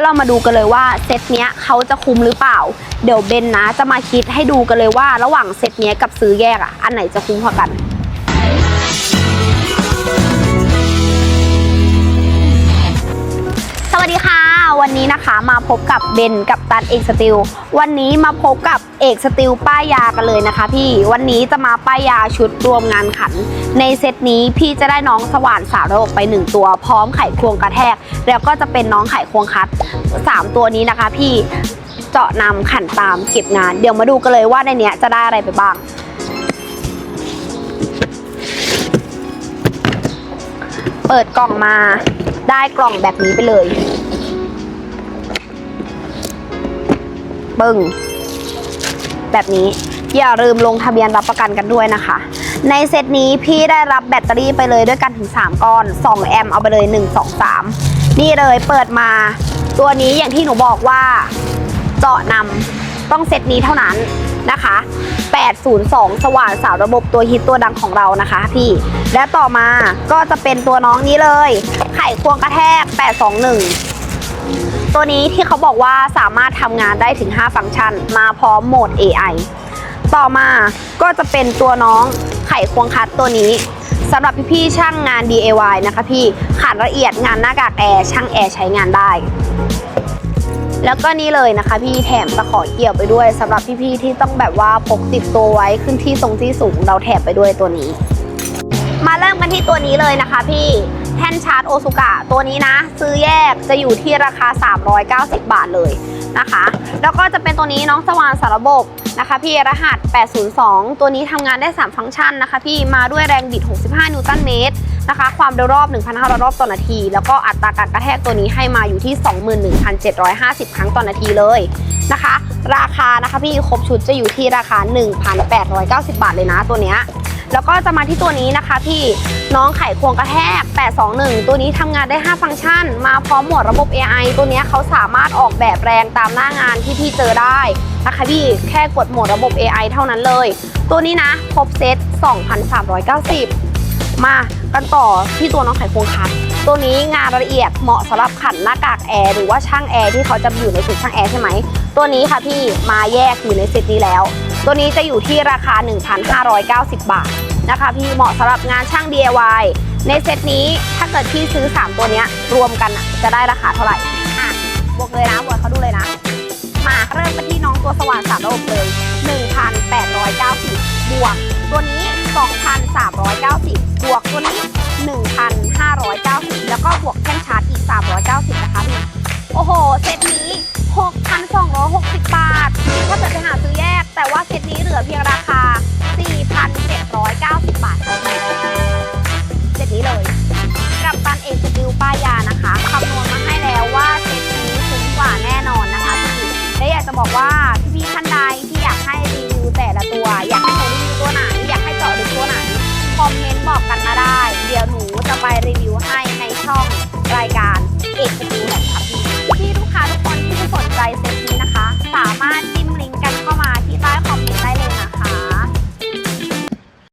แล้วเรามาดูกันเลยว่าเซตเนี้ยเขาจะคุ้มหรือเปล่า เดี๋ยวเบนนะ จะมาคิดให้ดูกันเลยว่าระหว่างเซตเนี้ยกับซื้อแยกอะ อันไหนจะคุ้มกว่ากันสวัสดีค่ะ วันนี้นะคะมาพบกับเบนกับตันเอกสติลวันนี้มาพบกับเอกสติลป้ายยากันเลยนะคะ พี่วันนี้จะมาป้ายยาชุดรวมงานขัน ในเซตนี้พี่จะได้น้องสว่านสาวระบบไปหนึ่งตัว พร้อมไขควงกระแทก แล้วก็จะเป็นน้องไขควงคัดสามตัวนี้นะคะ พี่เจาะนำขันตามเก็บงาน เดี๋ยวมาดูกันเลยว่าในเนี้ยจะได้อะไรไปบ้างเปิดกล่องมาได้กล่องแบบนี้ไปเลย ปึ้ง แบบนี้อย่าลืมลงทะเบียนรับประกันกันด้วยนะคะ ในเซตนี้พี่ได้รับแบตเตอรี่ไปเลยด้วยกันถึง 3 ก้อน 2 แอมป์เอาไปเลย 1 2 3 นี่เลยเปิดมา ตัวนี้อย่างที่หนูบอกว่าเจาะนำต้องเซตนี้เท่านั้นนะคะ 802 สว่านสาวระบบตัวฮิตตัวดังของเรานะคะพี่ และต่อมาก็จะเป็นตัวน้องนี้เลย ไขควงกระแทก 821 ตัวนี้ที่เขาบอกว่าสามารถทำงานได้ถึง 5 ฟังก์ชัน มาพร้อมโหมด AI ต่อมาก็จะเป็นตัวน้องไขควงคัดตัวนี้สำหรับพี่ๆช่างงาน DIY นะคะพี่ขาดละเอียดงานหน้ากากแอร์ช่างแอร์ใช้งานได้ แล้วก็นี่เลยนะคะ พี่แถมตะขอเกี่ยวไปด้วยสำหรับพี่ๆที่ต้องแบบว่าพกติดตัวไว้ขึ้นที่ทรงที่สูงเราแถมไปด้วยตัวนี้ มาเริ่มกันที่ตัวนี้เลยนะคะพี่ แท่นชาร์จโอซุกะตัวนี้นะ ซื้อแยกจะอยู่ที่ราคา 390 บาทเลยนะคะ แล้วก็จะเป็นตัวนี้น้องสว่านสารระบบนะคะพี่รหัส 802 ตัวนี้ทำงานได้ 3 ฟังก์ชันนะคะพี่มาด้วยแรงบิด 65 นิวตันเมตรนะคะ ความเร็วรอบ 1,500 รอบต่อนาที แล้วก็อัตราการกระแทกตัวนี้ให้มาอยู่ที่ 21,750 ครั้งต่อนาทีเลยนะคะ ราคานะคะพี่ครบชุดจะอยู่ที่ราคา 1,890 บาทเลยนะตัวเนี้ย แล้วก็จะมาที่ตัวนี้นะคะพี่น้องไขควงกระแทก 821 ตัวนี้ทำงานได้ 5 ฟังก์ชัน มาพร้อมหมวดระบบ AI ตัวนี้เขาสามารถออกแบบแรงตามหน้างานที่พี่เจอได้นะคะพี่แค่กดโหมดระบบ AI เท่านั้นเลย ตัวนี้นะครบเซต 2,390 มากันต่อที่ตัวน้องไขควงคัดตัวนี้งานละเอียดเหมาะสำหรับขันหน้ากากแอร์หรือว่าช่างแอร์ที่เขาจะอยู่ในชุดช่างแอร์ใช่ไหม ตัวนี้ค่ะพี่มาแยกอยู่ในเซตนี้แล้ว ตัวนี้จะอยู่ที่ราคา 1,590 บาท นะคะพี่เหมาะสำหรับงานช่าง DIY ในเซตนี้ถ้าเกิดพี่ซื้อ 3 ตัวนี้รวมกันจะได้ราคาเท่าไหร่ อะ บวกเลยนะบวกเขาดูเลยนะ มาเริ่มไปที่น้องตัวสว่านสามระบบเลย 1,890 บวก ตัวนี้ 2,390 บวกตัวนี้ 1,590 แล้วก็บวกแท่นชาร์จอีก 390 นะคะพี่ โอ้โห เซตนี้ 6,260 บาทถ้าเกิดจะหาซื้อแยก แต่ว่าเซตนี้เหลือเพียงรา กับตันเอกสติลป้ายานะคะคำนวณมาให้แล้วว่าเซตนี้คุ้มกว่าแน่นอนนะคะพี่และอยากจะบอกว่าพี่ๆท่านใด